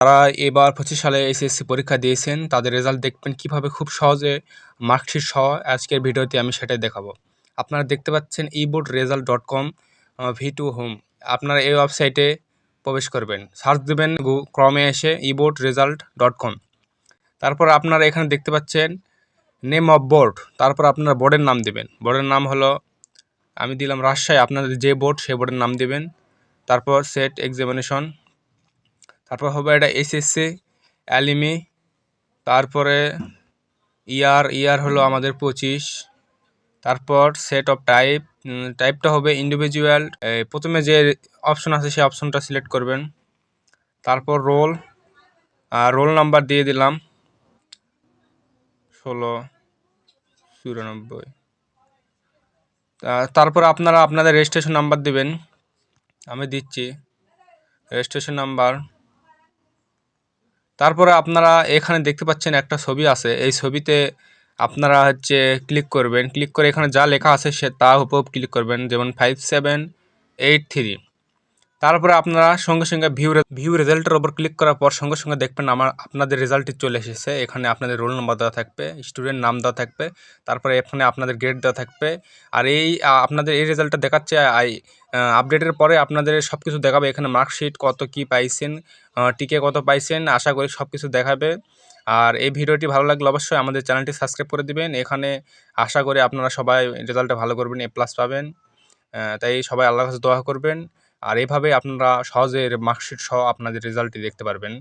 তারা এবার পঁচিশ সালে এসএসসি পরীক্ষা দিয়েছেন। তাদের রেজাল্ট দেখবেন কীভাবে খুব সহজে মার্কশিট সহ আজকের ভিডিওতে আমি সেটাই দেখাবো। আপনারা দেখতে পাচ্ছেন eboard result dot com V two home আপনারা এই ওয়েবসাইটে প্রবেশ করবেন। সার্চ দেবেন গু- ক্রমে এসে ইবোর্ড রেজাল্ট ডট কম তারপর আপনারা এখানে দেখতে পাচ্ছেন নেম অফ বোর্ড তারপর আপনারা বোর্ডের নাম দেবেন। বোর্ডের নাম হলো, আমি দিলাম রাজশাহী। আপনাদের যে বোর্ড সেই বোর্ডের নাম দেবেন। তারপর সেট এক্সামিনেশন তারপর হবে এটা এসএসসি অ্যালিমি তারপরে ইয়ার ইয়ার হলো আমাদের পঁচিশ, তারপর সেট অফ টাইপ টাইপটা হবে ইন্ডিভিজুয়াল প্রথমে যে অপশন আছে সেই অপশনটা সিলেক্ট করবেন। তারপর রোল রোল নাম্বার দিয়ে দিলাম, ষোলো, চুরানব্বই। তারপর আপনারা আপনাদের রেজিস্ট্রেশন নাম্বার দেবেন, আমি দিচ্ছি। রেজিস্ট্রেশন নাম্বার তারপরে আপনারা এখানে দেখতে পাচ্ছেন একটা ছবি আছে। এই ছবিতে আপনারা হচ্ছে ক্লিক করবেন। ক্লিক করে এখানে যা লেখা আছে সে তা উপর ক্লিক করবেন। যেমন ফাইভ সেভেন এইট থ্রি তারপরে আপনারা সঙ্গে সঙ্গে ভিউ ভিউ রেজাল্টের ওপর ক্লিক করার পর সঙ্গে সঙ্গে দেখবেন আমার আপনাদের রেজাল্টটি চলে এসেছে। এখানে আপনাদের রোল নাম্বার দেওয়া থাকবে স্টুডেন্ট নাম দেওয়া থাকবে, তারপরে এখানে আপনাদের গ্রেড দেওয়া থাকবে। আর এই আপনাদের এই রেজাল্টটা দেখাচ্ছে, আই আপডেটের পরে আপনাদের সব কিছু দেখাবে। এখানে মার্কশিট কত কি পাইছেন টিকে কত পাইছেন, আশা করি সব কিছু দেখাবে। আর এই ভিডিওটি ভালো লাগলে অবশ্যই আমাদের চ্যানেলটি সাবস্ক্রাইব করে দিবেন। এখানে আশা করি আপনারা সবাই রেজাল্টটা ভালো করবেন এ প্লাস পাবেন। তাই সবাই আল্লাহর কাছে দোয়া করবেন। আর এভাবে আপনারা সহজে মার্কশিট সহ আপনাদের রেজাল্টটি দেখতে পারবেন।